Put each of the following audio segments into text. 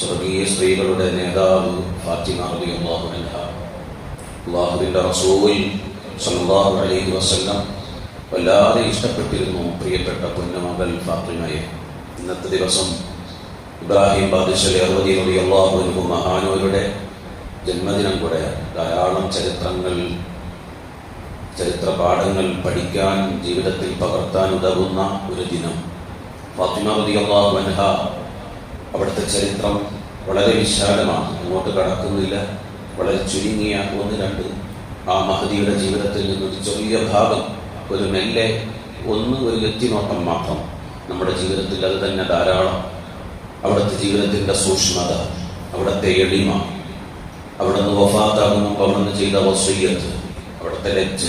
സ്വർഗീയ സ്ത്രീകളുടെ നേതാവ് ഫാത്തിമ റളിയല്ലാഹു അൻഹ. അള്ളാഹുവിന്റെ അലൈഹി വല്ലാതെ ഇഷ്ടപ്പെട്ടിരുന്നു പ്രിയപ്പെട്ട പൊന്നുമകൾ ഫാത്തിമയെ. ഇന്നത്തെ ദിവസം ഇബ്രാഹിം ബാദിഷലി അറുപതി റളിയല്ലാഹു അൻഹു മഹാനൂരുടെ ജന്മദിനം കൂടെ ധാരാളം ചരിത്രങ്ങൾ ചരിത്ര പാഠങ്ങൾ പഠിക്കാൻ ജീവിതത്തിൽ പകർത്താൻ ഉതകുന്ന ഒരു ദിനം. ഫാത്തിമ റളിയല്ലാഹു അൻഹ അവിടുത്തെ ചരിത്രം വളരെ വിശാലമാണ്. അങ്ങോട്ട് കടക്കുന്നില്ല. വളരെ ചുരുങ്ങിയ ഒന്ന് രണ്ട്. ആ മഹതിയുടെ ജീവിതത്തിൽ നിന്നൊരു ചെറിയ ഭാഗം ഒരു മെല്ലെ ഒന്ന് ഒരു എത്തിനോട്ടം മാത്രം നമ്മുടെ ജീവിതത്തിൽ അത് തന്നെ ധാരാളം. അവിടുത്തെ ജീവിതത്തിന്റെ സൂക്ഷ്മത അവിടുത്തെ എളിമ അവിടുന്ന് വഫാത്താകുന്നു അവിടുന്ന് ചെയ്ത വസയ്യത്ത് അവിടുത്തെ ലജ്ജ.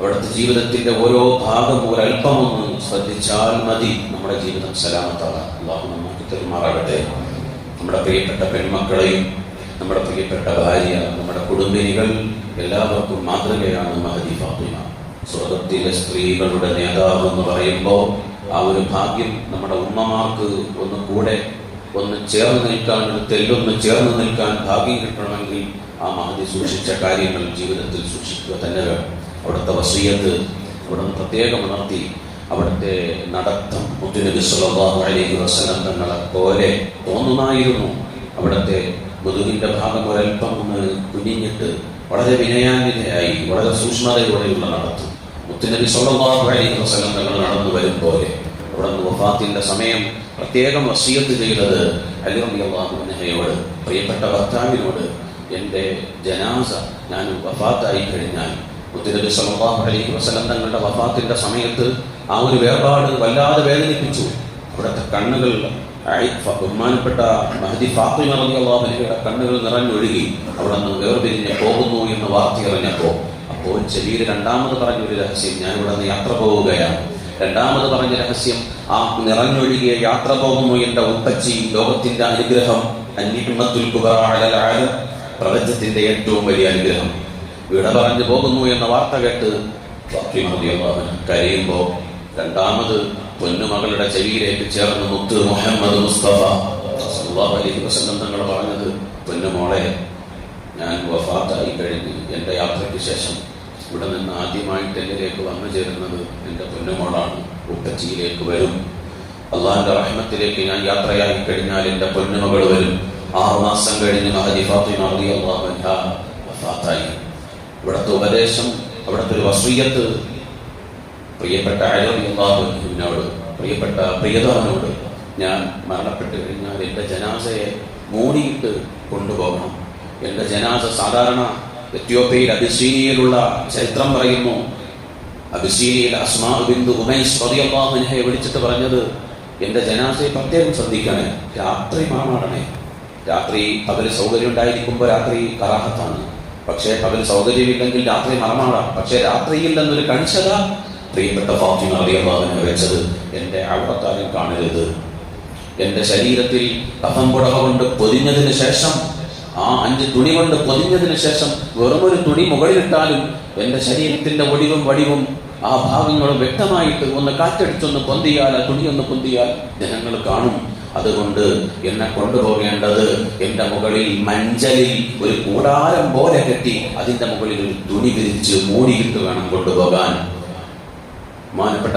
അവിടുത്തെ ജീവിതത്തിന്റെ ഓരോ ഭാഗം ഒരല്പമൊന്നും ശ്രദ്ധിച്ചാൽ മതി. നമ്മുടെ ജീവിതം സലാമത്താണ് നമുക്ക് തെരുമാറാകട്ടെ നമ്മുടെ പ്രിയപ്പെട്ട പെൺമക്കളെയും നമ്മുടെ പ്രിയപ്പെട്ട ഭാര്യ നമ്മുടെ കുടുംബിനികൾ എല്ലാവർക്കും മാതൃകയാണ് മഹദി ഫാത്തിമ. സ്വർഗത്തിലെ സ്ത്രീകളുടെ നേതാവ് എന്ന് പറയുമ്പോൾ ആ ഒരു ഭാഗ്യം നമ്മുടെ ഉമ്മമാർക്ക് ഒന്ന് കൂടെ ഒന്ന് ചേർന്ന് നിൽക്കാൻ ഒരു തെല്ലൊന്ന് ചേർന്ന് നിൽക്കാൻ ഭാഗ്യം കിട്ടണമെങ്കിൽ ആ മഹതി സൂക്ഷിച്ച കാര്യങ്ങൾ ജീവിതത്തിൽ സൂക്ഷിക്കുക തന്നെ വേണം. അവിടുത്തെ വസീയത്ത് അവിടുന്ന് പ്രത്യേകം ഉണർത്തി അവിടുത്തെ നടത്തം മുത്തുനബി സല്ലല്ലാഹു അലൈഹി വസല്ലം തങ്ങളെ പോലെ തോന്നുമായിരുന്നു അവിടുത്തെ മുതുകിന്റെ ഭാഗം ഒരൽപ്പം ഒന്ന് കുനിഞ്ഞിട്ട് വളരെ വിനയാന്വിതയായി വളരെ സൂക്ഷ്മതയോടെയുള്ള നടത്തും. മുത്തുനബി സല്ലല്ലാഹു അലൈഹി വസല്ലം തങ്ങൾ നടന്നു വരും പോലെ. അവിടുന്ന് വഫാത്തിന്റെ സമയം പ്രത്യേകം വസീയത്ത് ചെയ്തത് അലി റളിയല്ലാഹു പ്രിയപ്പെട്ട ഭർത്താവിനോട് എന്റെ ജനാസ ഞാൻ വഫാത്തായി കഴിഞ്ഞാൽ മുത്തുനബി സല്ലല്ലാഹു അലൈഹി വസല്ലം തങ്ങളുടെ വഫാത്തിന്റെ സമയത്ത് ആ ഒരു വേർപാട് വല്ലാതെ വേദനിപ്പിച്ചു. അവിടുത്തെ കണ്ണുകൾ ബഹുമാനപ്പെട്ട മഹദി ഫാത്തിമ അൻഹയുടെ കണ്ണുകൾ നിറഞ്ഞൊഴുകി. അവിടെ നിന്ന് വേർപിരിഞ്ഞ് പോകുന്നു എന്ന് വാർത്ത അറിഞ്ഞപ്പോൾ അപ്പോൾ ചെവിയിൽ രണ്ടാമത് പറഞ്ഞൊരു രഹസ്യം ഞാൻ ഇവിടെ നിന്ന് യാത്ര പോവുകയാണ്. രണ്ടാമത് പറഞ്ഞ രഹസ്യം ആ നിറഞ്ഞൊഴുകിയ യാത്ര പോകുന്നു എന്റെ ഉപ്പച്ചി ലോകത്തിന്റെ അനുഗ്രഹം ആലം പ്രപഞ്ചത്തിന്റെ ഏറ്റവും വലിയ അനുഗ്രഹം. വിട പറഞ്ഞു പോകുന്നു എന്ന വാർത്ത കേട്ട് അൻഹ കരയുമ്പോ രണ്ടാമത് പൊന്നുമകളുടെ ചെവിയിലേക്ക് ചേർന്ന് മുത്ത് മുഹമ്മദ് മുസ്തഫ തങ്ങൾ പറഞ്ഞത് പൊന്നുമോളെ ഞാൻ വഫാത്തായി കഴിഞ്ഞു. എന്റെ യാത്രയ്ക്ക് ശേഷം ഇവിടെ നിന്ന് ആദ്യമായിട്ട് എന്നിലേക്ക് വന്നു ചേരുന്നത് എന്റെ പൊന്നുമോളാണ്. ഉപ്പച്ചിയിലേക്ക് വരും. അള്ളാഹിന്റെ റഹ്മത്തിലേക്ക് ഞാൻ യാത്രയായി കഴിഞ്ഞാൽ എന്റെ പൊന്നുമകൾ വരും. ആറു മാസം കഴിഞ്ഞ് മഹദി ഫാത്തിമ അൻഹ വഫാത്തായി. ഇവിടുത്തെ ഉപദേശം അവിടുത്തെ ഒരു വസ്വീയത്ത് പ്രിയപ്പെട്ട അലിനോട് പ്രിയപ്പെട്ട പ്രിയതവനോട് ഞാൻ മരണപ്പെട്ട് കഴിഞ്ഞാൽ എന്റെ ജനാസയെ മൂടിയിട്ട് കൊണ്ടുപോകണം. എന്റെ ജനാസ സാധാരണ എത്യോപ്യയിൽ അബിസീനിയയിലുള്ള ചരിത്രം പറയുന്നു. അബിസീനിയയിൽ അസ്മാ ബിന്ദു ഉമൈസ് റളിയല്ലാഹുവിനെ വിളിച്ചിട്ട് പറഞ്ഞത് എന്റെ ജനാസയെ പ്രത്യേകം ശ്രദ്ധിക്കണേ രാത്രി മറമാടണേ രാത്രി പകൽ സൗകര്യം ഉണ്ടായിരിക്കുമ്പോൾ രാത്രി കറാഹത്താണ്. പക്ഷേ പകൽ സൗകര്യമില്ലെങ്കിൽ രാത്രി മറമാടാം പക്ഷേ രാത്രിയിൽ എന്നൊരു കണിശത പ്രിയപ്പെട്ട ഫാത്തിമ അറിയാവുന്ന വെച്ചത് എന്റെ അവിടത്താരും കാണരുത്. എന്റെ ശരീരത്തിൽ കഫം പുടവ കൊണ്ട് പൊതിഞ്ഞതിന് ശേഷം ആ അഞ്ച് തുണി കൊണ്ട് പൊതിഞ്ഞതിന് ശേഷം വെറുമൊരു തുണി മുകളിലിട്ടാലും എന്റെ ശരീരത്തിന്റെ ഒടിവും വടിവും ആ ഭാഗങ്ങളും വ്യക്തമായിട്ട് ഒന്ന് കാറ്റടിച്ചൊന്ന് പൊന്തിയാൽ ആ തുണി ഒന്ന് പൊന്തിയാൽ ജനങ്ങൾ കാണും. അതുകൊണ്ട് എന്നെ കൊണ്ടുപോകേണ്ടത് എന്റെ മുകളിൽ മഞ്ചലിൽ ഒരു കൂടാരം പോലെ കെട്ടി അതിന്റെ മുകളിൽ ഒരു തുണി വിരിച്ച് മൂടിയിട്ട് വേണം കൊണ്ടുപോകാൻ. മാനപ്പെട്ട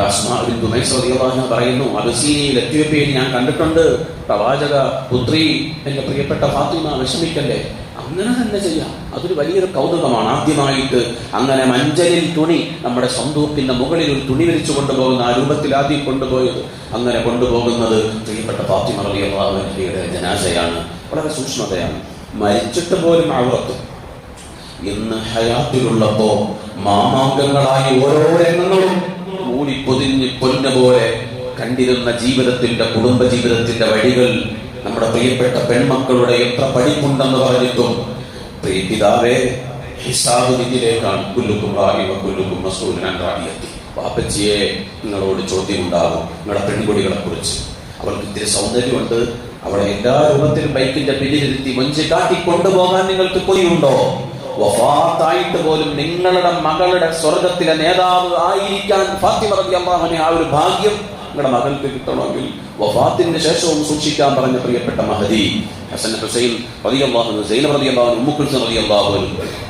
ദുമൈസ്വദിയാഹ് പറയുന്നു അബസീനിയിൽ എത്യോപ്യയിൽ ഞാൻ കണ്ടിട്ടുണ്ട്. പ്രവാചക പുത്രി എന്റെ പ്രിയപ്പെട്ട ഫാത്തിമ വിഷമിക്കല്ലേ? അങ്ങനെ തന്നെ ചെയ്യാം. അതൊരു വലിയൊരു കൗതുകമാണ്. ആദ്യമായിട്ട് അങ്ങനെ മഞ്ചലിൽ തുണി നമ്മുടെ സന്തൂപ്പിന്റെ മുകളിൽ ഒരു തുണി വിരിച്ചു കൊണ്ടുപോകുന്ന ആ രൂപത്തിൽ ആദ്യം കൊണ്ടുപോയത്. അങ്ങനെ കൊണ്ടുപോകുന്നത് പ്രിയപ്പെട്ട ഫാത്തിമ റളിയല്ലാഹുവിന്റെ ജനാശയാണ് വളരെ സൂക്ഷ്മതയാണ്. മരിച്ചിട്ട് പോലും അവർത്തും ഇന്ന് ഹയാത്തിലുള്ളപ്പോ മാമാങ്കങ്ങളായി ഓരോ രംഗങ്ങളും മൂടി പൊതിഞ്ഞ് പൊന്ന പോലെ കണ്ടിരുന്ന ജീവിതത്തിന്റെ കുടുംബ ജീവിതത്തിന്റെ വഴികൾ നമ്മുടെ പ്രിയപ്പെട്ട പെൺമക്കളുടെ എത്ര പഠിപ്പുണ്ടെന്ന് പറഞ്ഞിട്ടും പ്രിയ പിതാവേ ഹിസാബ് വിധിയിലേക്കാണ് കുല്ലുക്കും വാപ്പച്ചിയെ നിങ്ങളോട് ചോദ്യമുണ്ടാകും നിങ്ങളുടെ പെൺകുടികളെ കുറിച്ച് അവൾക്ക് ഇത്തിരി സൗന്ദര്യമുണ്ട്. അവളെ എല്ലാ രൂപത്തിലും ബൈക്കിന്റെ പിന്നിലിരുത്തി മഞ്ചി കാട്ടി കൊണ്ടുപോകാൻ നിങ്ങൾക്ക് കൊതിയുണ്ടോ? വഫാത്തായിട്ട് പോലും നിങ്ങളുടെ മകളുടെ സ്വർഗത്തിലെ നേതാവ് ആയിരിക്കാൻ ഫാത്തിമ ആ ഒരു ഭാഗ്യം നിങ്ങളുടെ മകൾക്ക് കിട്ടണമെങ്കിൽ വഫാത്തിന്റെ ശേഷവും സൂക്ഷിക്കാൻ പറഞ്ഞ പ്രിയപ്പെട്ട മഹദി ഹസൻ ഹുസൈൻ റളിയല്ലാഹു സൈനബ് റളിയല്ലാഹു ഉമ്മു കുൽസും റളിയല്ലാഹു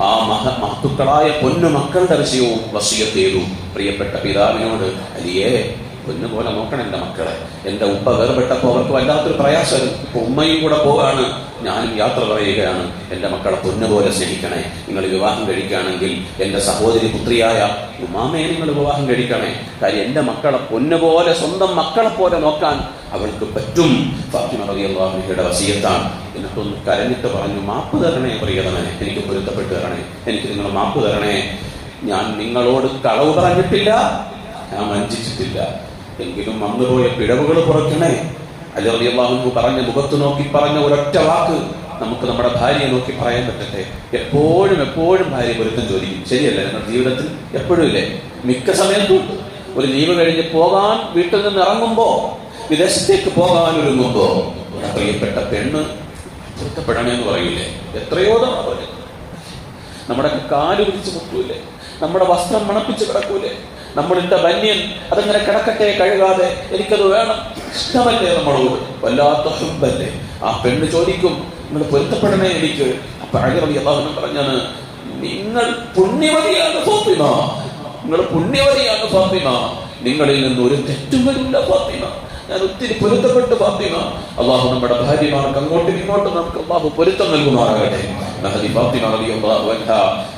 ആ മഹ മഹത്തുക്കളായ പൊന്നു മക്കളുടെ വിഷയവും വസിയത്തേതു പ്രിയപ്പെട്ട പിതാവിനോട് അലിയേ പൊന്നു പോലെ നോക്കണം എന്റെ മക്കളെ. എന്റെ ഉപ്പ വേർപെട്ടപ്പോൾ അവർക്ക് വല്ലാത്തൊരു പ്രയാസം. ഇപ്പൊ ഉമ്മയും കൂടെ പോവാണ്. ഞാനും യാത്ര പറയുകയാണ്. എന്റെ മക്കളെ പൊന്നുപോലെ സ്നേഹിക്കണേ. നിങ്ങൾ വിവാഹം കഴിക്കുകയാണെങ്കിൽ എന്റെ സഹോദരി പുത്രിയായ ഉമാമയെ നിങ്ങൾ വിവാഹം കഴിക്കണേ. കാര്യം എന്റെ മക്കളെ പൊന്നുപോലെ സ്വന്തം മക്കളെ പോലെ നോക്കാൻ അവൾക്ക് പറ്റും. ഫാത്തിമ റളിയല്ലാഹുവിന്റെ വസീയത്താണ്. എന്നിട്ടൊന്ന് കരഞ്ഞിട്ട് പറഞ്ഞു മാപ്പ് തരണേ പ്രിയതമനെ എനിക്ക് പൊരുത്തപ്പെട്ട് തരണേ. എനിക്ക് നിങ്ങൾ മാപ്പ് തരണേ. ഞാൻ നിങ്ങളോട് കളവ് പറഞ്ഞിട്ടില്ല. ഞാൻ വഞ്ചിച്ചിട്ടില്ല. എങ്കിലും വന്നുപോയ പിഴവുകൾ കുറയ്ക്കണേ. അലി റളിയല്ലാഹു പറഞ്ഞ മുഖത്ത് നോക്കി പറഞ്ഞ ഒരൊറ്റ വാക്ക് നമുക്ക് നമ്മുടെ ഭാര്യയെ നോക്കി പറയാൻ പറ്റട്ടെ. എപ്പോഴും എപ്പോഴും ഭാര്യ പൊരുത്തം ചോദിക്കും. ശരിയല്ല? നമ്മുടെ ജീവിതത്തിൽ എപ്പോഴും ഇല്ലേ? മിക്ക സമയത്തും. ഒരു ലീവ് കഴിഞ്ഞ് പോകാൻ വീട്ടിൽ നിന്ന് ഇറങ്ങുമ്പോ വിദേശത്തേക്ക് പോകാൻ ഒരുങ്ങുമ്പോ ഒരു പ്രിയപ്പെട്ട പെണ്ണ് പൊരുത്തപ്പെടണമെന്ന് പറയില്ലേ എത്രയോ തവണ നമ്മുടെ കാൽ പിടിച്ച് മുട്ടൂലേ നമ്മുടെ വസ്ത്രം മണപ്പിച്ച് കിടക്കൂലേ? നമ്മളിട്ട ബന്യൻ അതങ്ങനെ കിടക്കട്ടെ കഴുകാതെ എനിക്കത് വേണം. ഇഷ്ടമല്ലേ നമ്മളോട്? വല്ലാത്ത ഹുബല്ലേ. ആ പെണ്ണ് ചോദിക്കും നിങ്ങൾ പൊരുത്തപ്പെടണേ എനിക്ക്. അപ്പൊ പറഞ്ഞാണ് നിങ്ങൾ പുണ്യവതിയാണ് ഫാത്തിമ. നിങ്ങൾ പുണ്യവതിയാണ് ഫാത്തിമ. നിങ്ങളിൽ നിന്ന് ഒരു തെറ്റും വരില്ല ഫാത്തിമ. ഞാൻ ഒത്തിരി പൊരുത്തപ്പെട്ട് ഫാത്തിമ. അള്ളാഹു നമ്മുടെ ഭാര്യമാർക്ക് അങ്ങോട്ടും ഇങ്ങോട്ടും നമുക്ക് അള്ളാഹു പൊരുത്തം നൽകുമാറാകട്ടെ. ഫാത്തിമ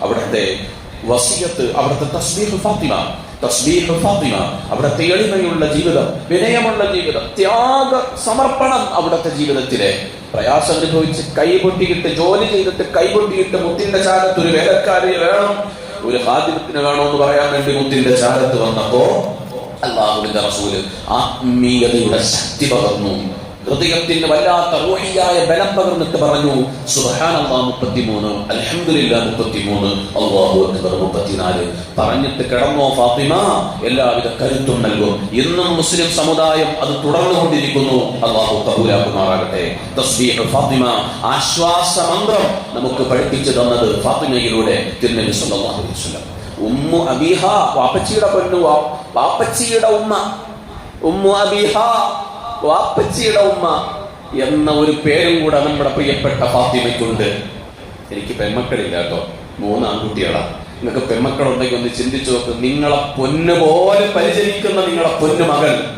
അവിടുത്തെ വസിയത്ത് അവിടുത്തെ തസ്ബീഹ് ഫാത്തിമ. തസ്ബീഹ് ഫാത്തിമ അവിടുത്തെ എളിമയുള്ള ജീവിതം വിനയമുള്ള ജീവിതം ത്യാഗ സമർപ്പണം അവിടുത്തെ ജീവിതത്തിലെ പ്രയാസം അനുഭവിച്ച് കൈപൊട്ടിയിട്ട് ജോലി ചെയ്തിട്ട് കൈപൊട്ടിയിട്ട് മുത്തിന്റെ ചാരത്ത് ഒരു വേലക്കാരി വേണം ഒരു ഹാദിമത്തിന് എന്ന് പറയാൻ വേണ്ടി മുത്തിന്റെ ചാരത്ത് വന്നപ്പോ അള്ളാഹുവിന്റെ റസൂൽ ആത്മീയതയുടെ ശക്തി പകർന്നു. ഹൃദയത്തിന് വല്ലാത്ത റൂഹിയായ ബലം പകർന്നിട്ട് പറഞ്ഞു സുബ്ഹാനല്ലാഹ് മുപ്പത്തിമൂന്ന് അലഹമില്ല മുപ്പത്തിമൂന്ന് അല്ലാഹു അക്ബർ മുപ്പത്തിനാല്. പറഞ്ഞിട്ട് കിടന്നോ ഫാത്തിമ എല്ലാവിധ കരുത്തും നൽകും. ഇന്നും മുസ്ലിം സമുദായം അത് തുടർന്നുകൊണ്ടിരിക്കുന്നു. അള്ളാഹു കബൂലാക്കുമാറാകട്ടെ. തസ്ബീഹ് ഫാത്തിമ ആശ്വാസ മന്ത്രം നമുക്ക് പഠിപ്പിച്ചു തന്നത് ഫാത്തിമയിലൂടെ തിരുനബി സല്ലല്ലാഹു അലൈഹി വസല്ലം. ഉമ്മു അബീഹ വാപ്പച്ചിയുടെ പൊന്നു വാപ്പച്ചിയുടെ ഉമ്മ ഉമ്മു അബീഹ വാപ്പച്ചിയുടെ ഉമ്മ എന്ന ഒരു പേരും കൂടെ നമ്മുടെ പ്രിയപ്പെട്ട ഫാത്തിമയ്ക്കുണ്ട്. എനിക്ക് പെൺമക്കളില്ല കേട്ടോ മൂന്ന് ആൺകുട്ടികളാ. നിങ്ങൾക്ക് പെൺമക്കളുണ്ടെങ്കിൽ ഒന്ന് ചിന്തിച്ചു നോക്ക്. നിങ്ങളെ പൊന്നു പോലെ പരിചരിക്കുന്ന നിങ്ങളെ പൊന്നു മകൾ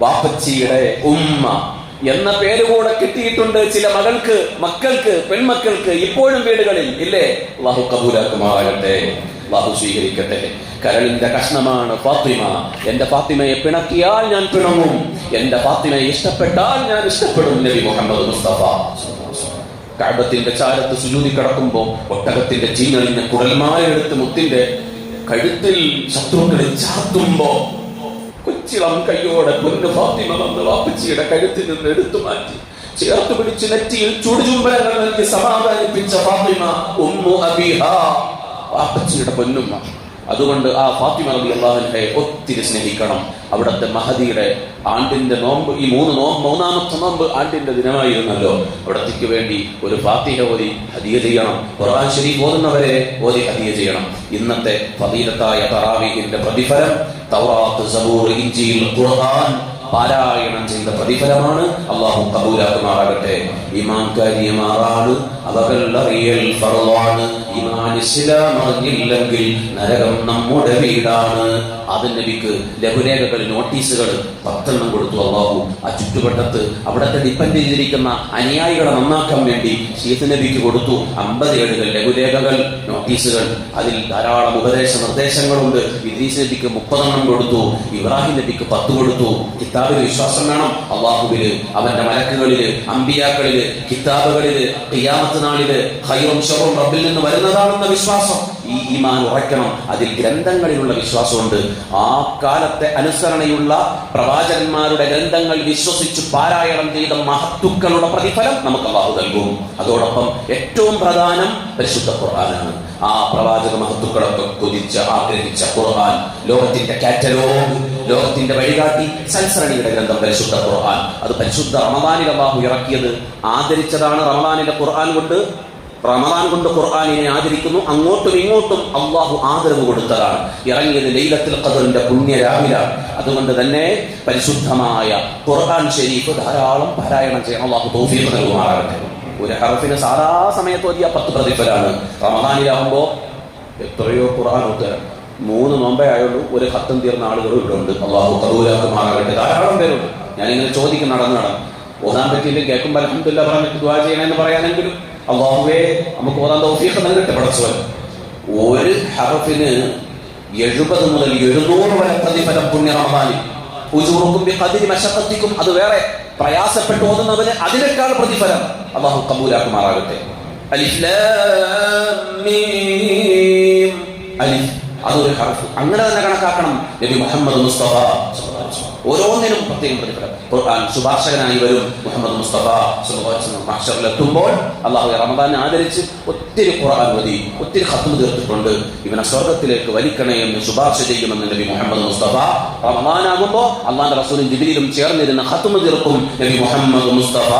വാപ്പച്ചിയുടെ ഉമ്മ എന്ന പേര് കൂടെ കിട്ടിയിട്ടുണ്ട് ചില മകൾക്ക് മക്കൾക്ക് പെൺമക്കൾക്ക് ഇപ്പോഴും വീടുകളിൽ. ഇല്ലേ? അള്ളാഹു കബൂലാക്കുമാറാകട്ടെ. അള്ളാഹു സ്വീകരിക്കട്ടെ. കരളിന്റെ കഷ്ണമാണ് ഫാത്തിമ. എന്റെ ഫാത്തിമയെ പിണക്കിയാൽ ഞാൻ പിണങ്ങും. എന്റെ ഫാത്തിമയെ ഇഷ്ടപ്പെട്ടാൽ ഞാൻ ഇഷ്ടപ്പെടും നബി മുഹമ്മദ് മുസ്തഫ. കടത്തിന്റെ ചാരത്ത് സുജൂതി കിടക്കുമ്പോ ഒട്ടകത്തിന്റെ ചീഞ്ഞളിഞ്ഞ കുടൽമാരെടുത്ത് മുത്തിന്റെ കഴുത്തിൽ ശത്രുക്കളെ ചാത്തുമ്പോ കൊച്ചിളം കയ്യോടെ പൊന്നു ഫാത്തിമ വന്ന് വാപ്പച്ചിയുടെ കഴുത്തിൽ നിന്ന് എടുത്തു മാറ്റി. ചേർത്ത് പിടിച്ച് നെറ്റിയിൽ ചുടുചുംബനങ്ങൾ നൽകി സമാധാനിപ്പിച്ച ഫാത്തിമ ഉമ്മു അബിഹ. വാപ്പച്ചിയുടെ പൊന്നുമ്മ. അതുകൊണ്ട് ആ ഫാത്തിമ നബി അള്ളാഹുനെ ഒത്തിരി സ്നേഹിക്കണം. അവിടുത്തെ മഹദിയുടെ ആണ്ടിന്റെ നോമ്പ് ഈ മൂന്ന് നോമ്പ് മൂന്നാമത്തെ നോമ്പ് ആണ്ടിന്റെ ദിനമായിരുന്നല്ലോ. അവിടത്തേക്ക് വേണ്ടി ഒരു ഫാത്തിഹ ഓതി ഹദിയ ചെയ്യണം. ഖുർആൻ ശരീഫ് ഓതുന്നവരെ ഓതി ഹദിയ ചെയ്യണം. ഇന്നത്തെ ഫതീലത്തായ തറാവീഹിന്റെ പ്രതിഫലം തൗറാത്ത് സബൂർ ഇഞ്ചിയിൽ ഖുർആൻ പാരായണം ചെയ്ത പ്രതിഫലമാണ്. അള്ളാഹു കബൂലാക്കുമാറാകട്ടെ. ഇമാം കാര്യമാറാണ് അവകൾ ഫറവാണ് അറിഞ്ഞില്ലെങ്കിൽ നരകം നമ്മുടെ വീടാണ്. അത് നബിക്ക് ലഘുലേഖകൾ നോട്ടീസുകൾ പത്തെണ്ണം കൊടുത്തു അള്ളാഹു. ആ ചുറ്റുവട്ടത്ത് അവിടത്തെ ഡിപ്പെൻഡ് ചെയ്തിരിക്കുന്ന അനുയായികളെ നന്നാക്കാൻ വേണ്ടി ഷീഫ് നബിക്ക് കൊടുത്തു. അമ്പത് ഏഴുകൾ ലഘുലേഖകൾ നോട്ടീസുകൾ. അതിൽ ധാരാളം ഉപദേശ നിർദ്ദേശങ്ങളുണ്ട്. ഇദ്രീസ് നബിക്ക് മുപ്പതെണ്ണം കൊടുത്തു. ഇബ്രാഹിം നബിക്ക് പത്ത് കൊടുത്തു. കിതാബിൽ വിശ്വാസം വേണം. അള്ളാഹുവിൽ അവന്റെ മലക്കുകളിൽ അമ്പിയാക്കളിൽ കിതാബുകളിൽ ഖിയാമത്ത് നാളിൽ ഹൈറും റബ്ബിൽ നിന്ന് വരുന്നതാണെന്ന വിശ്വാസം. ഈ ഈമാൻ ഉറയ്ക്കണം. അതിൽ ഗ്രന്ഥങ്ങളിലുള്ള വിശ്വാസമുണ്ട്. ആ കാലത്തെ അനുസരണയുള്ള പ്രവാചകന്മാരുടെ ഗ്രന്ഥങ്ങൾ വിശ്വസിച്ച് പാരായണം ചെയ്ത മഹത്തുക്കളുടെ പ്രതിഫലം നമുക്ക് അള്ളാഹു നൽകും. അതോടൊപ്പം ഏറ്റവും പ്രധാനം പരിശുദ്ധ ഖുർആനാണ്. ആ പ്രവാചക മഹത്തുക്കളൊക്കെ കൊതിച്ച് ആഗ്രഹിച്ച ഖുർആൻ ലോകത്തിന്റെ കാറ്റലോഗ് ലോകത്തിന്റെ വഴികാട്ടി സൽസരണിയുടെ ഗ്രന്ഥം പരിശുദ്ധ ഖുർആൻ. അത് പരിശുദ്ധ റമദാനിൽ അള്ളാഹു ഇറക്കിയത്. ആദരിച്ചതാണ് റമദാനിന്റെ ഖുർആൻ കൊണ്ട്. റമദാൻ കൊണ്ട് ഖുർആാനിനെ ആചരിക്കുന്നു. അങ്ങോട്ടും ഇങ്ങോട്ടും അള്ളാഹു ആദരവ് കൊടുത്തതാണ്. ഇറങ്ങിയത് ലൈലത്തിൽ ഖദറിന്റെ പുണ്യ രാവിലാണ് അതുകൊണ്ട് തന്നെ പരിശുദ്ധമായ ഖുർആൻ ഷെരീഫ് ധാരാളം പാരായണം ചെയ്യാൻ അള്ളാഹു തൗഫീഖ് നൽകുമാറാകട്ടെ. ഒരു ഹറഫിന് സാധാ സമയത്ത് വലിയ പത്ത് പ്രതിഫലാണ്. റമദാനിലാവുമ്പോൾ എത്രയോ ഖുർആൻ ഉത്തരം മൂന്ന് നോമ്പേ ആയുള്ളൂ. ഒരു ഹത്തം തീർന്ന ആളുകളും ഇവിടെ ഉണ്ട്. അള്ളാഹു കബൂലാക്കുമാറാകട്ടെ. ധാരാളം പേരുണ്ട്. ഞാനിങ്ങനെ ചോദിക്കും നടന്നു നടന്നു. ഓതാൻ പറ്റിയില്ലെങ്കിൽ കേൾക്കുമ്പോൾ അലഹമില്ല പറഞ്ഞിട്ട് ദ്വാ ചെയ്യണമെന്ന് പറയാനെങ്കിലും അള്ളാഹുവേ നമുക്ക് ഓതാൻ തൗഫീഖ് നൽകട്ടെ പടച്ചവൻ. ഒരു ഹറഫിന് എഴുപത് മുതൽ എഴുന്നൂറ് വരെ പ്രതിഫലം പുണ്യ റമദാനി മശഖത്തിക്കും അത് വേറെ പ്രയാസപ്പെട്ടു ഓതുന്നവന് അതിനേക്കാൾ പ്രതിഫലം അള്ളാഹു കബൂലാക്കുമാറാകട്ടെ. അതൊരു ഹർഫ് അങ്ങനെ തന്നെ കണക്കാക്കണം നബി മുഹമ്മദ് മുസ്തഫ. ഓരോന്നിനും പ്രത്യേകം പ്രതിഫലം. ഖുർആൻ ശുപാർശകനായി വരും മുഹമ്മദ് മുസ്തഫ മഹ്ശറിലെത്തുമ്പോൾ അള്ളാഹു റമദാനെ ആദരിച്ച് ഒത്തിരി ഖുർആൻ മതി ഒത്തിരി ഖത്മ തീർത്തിട്ടുണ്ട്. ഇവനെ സ്വർഗത്തിലേക്ക് വലിക്കണേ എന്ന് ശുപാർശ ചെയ്യുമെന്ന് നബി മുഹമ്മദ് മുസ്തഫ റമദാനാകുമ്പോൾ അള്ളാന്റെ റസൂലും ജിബിലും ചേർന്നിരുന്ന ഖത്മ തീർക്കും. നബി മുഹമ്മദ് മുസ്തഫ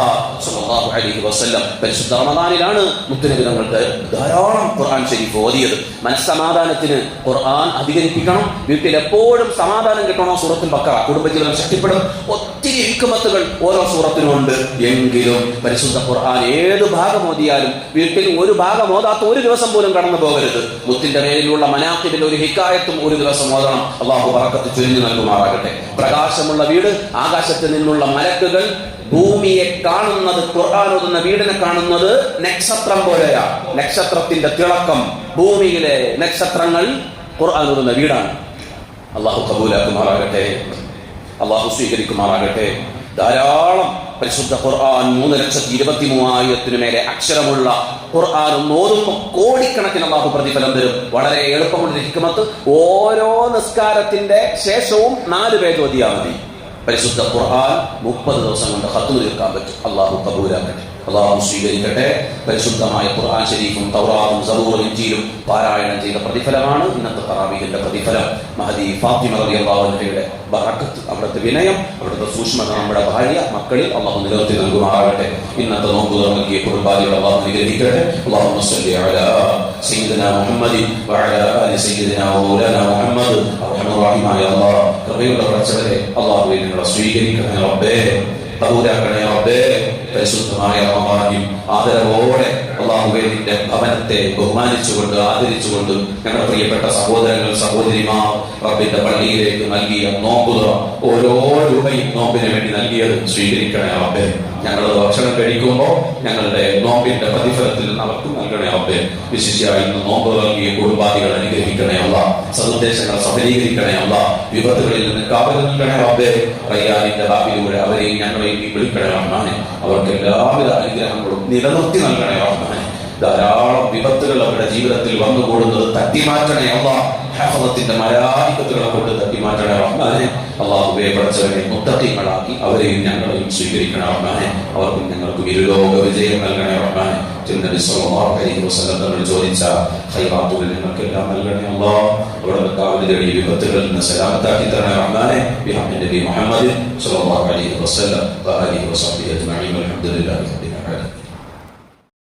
സല്ലല്ലാഹു അലൈഹി വസല്ലം പരിശുദ്ധ റമദാനിലാണ് മുത്തുനബി തങ്ങൾക്ക് ധാരാളം ഖുർആൻ ഷരീഫ് ഓതിയത്. മനസ്സമാധാനത്തിന് ഖുർആൻ അധികരിപ്പിക്കണം. വീട്ടിൽ എപ്പോഴും സമാധാനം കിട്ടണോ സൂറത്തിൽ ബക്കറ. കുടുംബജീവിതം ശക്തിപ്പെടും. ഒത്തിരി ഹിക്കുമത്തുകൾ ഓരോ സൂറത്തിനും ഉണ്ട് എങ്കിലും പരിശുദ്ധ ഖുർആൻ ഏത് ഭാഗം ഓതിയാലും വീട്ടിൽ ഒരു ഭാഗം ഓതാത്ത ഒരു ദിവസം പോലും കടന്നു പോകരുത്. മുത്തിന്റെ മേലിലുള്ള മനാക്കിന്റെ ഒരു ഹിക്കായത്തും ഒരു ദിവസം ഓതണം. അള്ളാഹു പറക്കത്ത് ചുരിഞ്ഞു നൽകുമാറാകട്ടെ. പ്രകാശമുള്ള വീട് ആകാശത്ത് നിന്നുള്ള മലക്കുകൾ ഭൂമിയെ കാണുന്നത് ഖുർആൻ ഓതുന്ന വീടിനെ കാണുന്നത് നക്ഷത്രം പോലെയാ. നക്ഷത്രത്തിന്റെ തിളക്കം. ഭൂമിയിലെ നക്ഷത്രങ്ങൾ ഖുർആൻ ഓതുന്ന വീടാണ്. അള്ളാഹു കബൂലാക്കുമാറാകട്ടെ. അള്ളാഹു സ്വീകരിക്കുമാറാകട്ടെ. ധാരാളം പരിശുദ്ധ ഖുർആൻ മൂന്ന് ലക്ഷത്തി ഇരുപത്തി മൂവായിരത്തിനു മേലെ അക്ഷരമുള്ള ഖുർആൻ ഓതുമ്പോൾ കോടിക്കണക്കിന് അള്ളാഹു പ്രതിഫലം തരും. വളരെ എളുപ്പമുള്ള ഹിക്മത്ത്. ഓരോ നിസ്കാരത്തിന്റെ ശേഷവും നാല് പേജ് മതി. പരിശുദ്ധ ഖുർആൻ മുപ്പത് ദിവസം കൊണ്ട് ഹത്തു തീർക്കാൻ പറ്റും. അള്ളാഹു കബൂലാക്കട്ടെ. അള്ളാഹു സ്വീകരിക്കട്ടെ. പരിശുദ്ധമായ ഖുർആൻ ഷരീഫും തൗറാത്തും സബൂറും ഇഞ്ചിയിലും പാരായണം ചെയ്ത പ്രതിഫലമാണ് ഇന്നത്തെ തറാവീഹിന്റെ പ്രതിഫലം. മഹദി ഫാത്തിമ റളിയല്ലാഹു അൻഹയുടെ ബറക്കത്ത് അവിടുത്തെ വിനയം അവിടുത്തെ സൂക്ഷ്മത നമ്മുടെ ഭാര്യ മക്കളിൽ അള്ളാഹു നിലനിർത്തി നൽകുമാറാകട്ടെ. ഇന്നത്തെ നോമ്പുകൾ നൽകിയ കുടുംബാദികൾ അള്ളാഹു അനുഗ്രഹിക്കട്ടെ. അള്ളാഹു അലാ സയ്യിദന മുഹമ്മദ് വഅലാ ആലി സയ്യിദന മൗലാന മുഹമ്മദ്. അർഹമുറാഹിമായ അല്ലാഹ് കൃപയുള്ള പ്രച്ചവരെ അള്ളാഹുവെ നിങ്ങളെ സ്വീകരിക്കണേ റബ്ബേ. കബൂലാക്കണേ റബ്ബേ പരിശുദ്ധമായ റമദാനിൽ. ആദരവോടെ അള്ളാഹുവെ നിന്റെ ഭവനത്തെ ബഹുമാനിച്ചുകൊണ്ട് ആദരിച്ചുകൊണ്ട് ഞങ്ങളുടെ പ്രിയപ്പെട്ട സഹോദരങ്ങൾ സഹോദരിമാർ റബ്ബിന്റെ പള്ളിയിലേക്ക് നൽകിയ നോമ്പുതുറ ഓരോ രൂപയും നോമ്പിന് വേണ്ടി നൽകിയത് സ്വീകരിക്കണേ റബ്ബേ. ഞങ്ങൾ ഭക്ഷണം കഴിക്കുമ്പോൾ ഞങ്ങളുടെ നോമ്പിന്റെ പ്രതിഫലത്തിൽ അവർക്കും നൽകണേ റബ്ബേ. വിശിഷ്യായി നോമ്പ് നൽകിയ കുടുംബാദികൾ അനുഗ്രഹിക്കണേ അല്ല സതുദ്ദേശങ്ങൾ സഫലീകരിക്കണേ അല്ല വിപത്തുകളിൽ നിന്ന് കാവൽ നൽകണേ റബ്ബേ. റയ്യാനിന്റെ ബാബിലൂടെ അവരെയും ഞങ്ങളെയും വിളിക്കണേ റഹ്മാനെ അവർക്ക് എല്ലാവിധ അനുഗ്രഹങ്ങളും നിലനിർത്തി നൽകണേ റഹ്മാനെ ധാരാളം വിപത്തുകൾ അവരുടെ ജീവിതത്തിൽ വന്നുകൂടുന്നത് തട്ടിമാറ്റണേ അള്ളാഹത്തിന്റെ മരാധിപത്തുകളെ കൊണ്ട് തട്ടിമാറ്റണേ റഹ്മാനെ അള്ളാഹുബെ പഠിച്ചവനെ അവരെയും ഞങ്ങളെയും സ്വീകരിക്കണേ അവർക്കും ഞങ്ങൾക്ക് ഇരുലോക വിജയം നൽകണേ റഹ്മാനെ ചോദിച്ച അവിടെ വിപത്തുകളിൽ